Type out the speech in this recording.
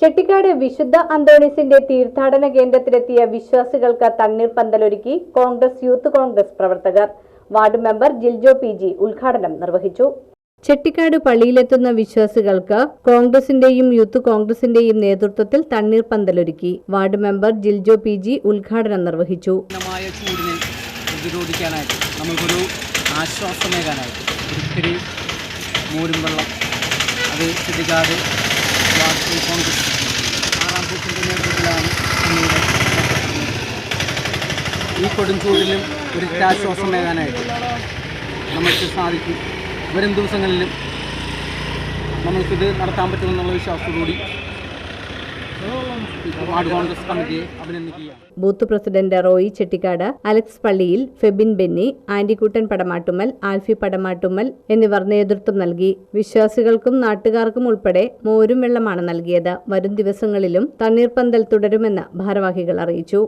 ചെട്ടിക്കാട് വിശുദ്ധ അന്തോണിസിന്റെ തീർത്ഥാടന കേന്ദ്രത്തിലെത്തിയ വിശ്വാസികൾക്ക് തണ്ണീർ പന്തലൊരുക്കി കോൺഗ്രസ് യൂത്ത് കോൺഗ്രസ് പ്രവർത്തകർ. Ward member Jiljo P G ഉദ്ഘാടനം നിർവഹിച്ചു. ചെട്ടിക്കാട് പള്ളിയിലെത്തുന്ന വിശ്വാസികൾക്ക് കോൺഗ്രസിന്റെയും യൂത്ത് കോൺഗ്രസിന്റെയും നേതൃത്വത്തിൽ തണ്ണീർ പന്തലൊരുക്കി ward member Jiljo P G ഉദ്ഘാടനം നിർവഹിച്ചു. പ്രതിരോധിക്കാനായിട്ട് നമുക്കൊരു ആശ്വാസമേകാനായിട്ട് ഒരിക്കലും മൂരും വെള്ളം അത് ചെടികാട് ഈ കൊടും ചൂടിലും ഒരു ആശ്വാസമേകാനായിട്ട് നമുക്ക് സാധിക്കും. വരും ദിവസങ്ങളിലും നമ്മൾക്കിത് നടത്താൻ പറ്റുമെന്നുള്ള വിശ്വാസത്തോടുകൂടി ബൂത്ത് പ്രസിഡന്റ് റോയി ചെട്ടിക്കാട് അലക്സ് പള്ളിയിൽ ഫെബിൻ ബെന്നി ആന്റിക്കുട്ടൻ പടമാട്ടുമൽ ആൽഫി പടമാട്ടുമൽ എന്നിവർ നേതൃത്വം നൽകി. വിശ്വാസികൾക്കും നാട്ടുകാർക്കും ഉൾപ്പെടെ മോരും വെള്ളമാണ് നൽകിയത്. വരും ദിവസങ്ങളിലും തണ്ണീർപ്പന്തൽ തുടരുമെന്ന് ഭാരവാഹികൾ അറിയിച്ചു.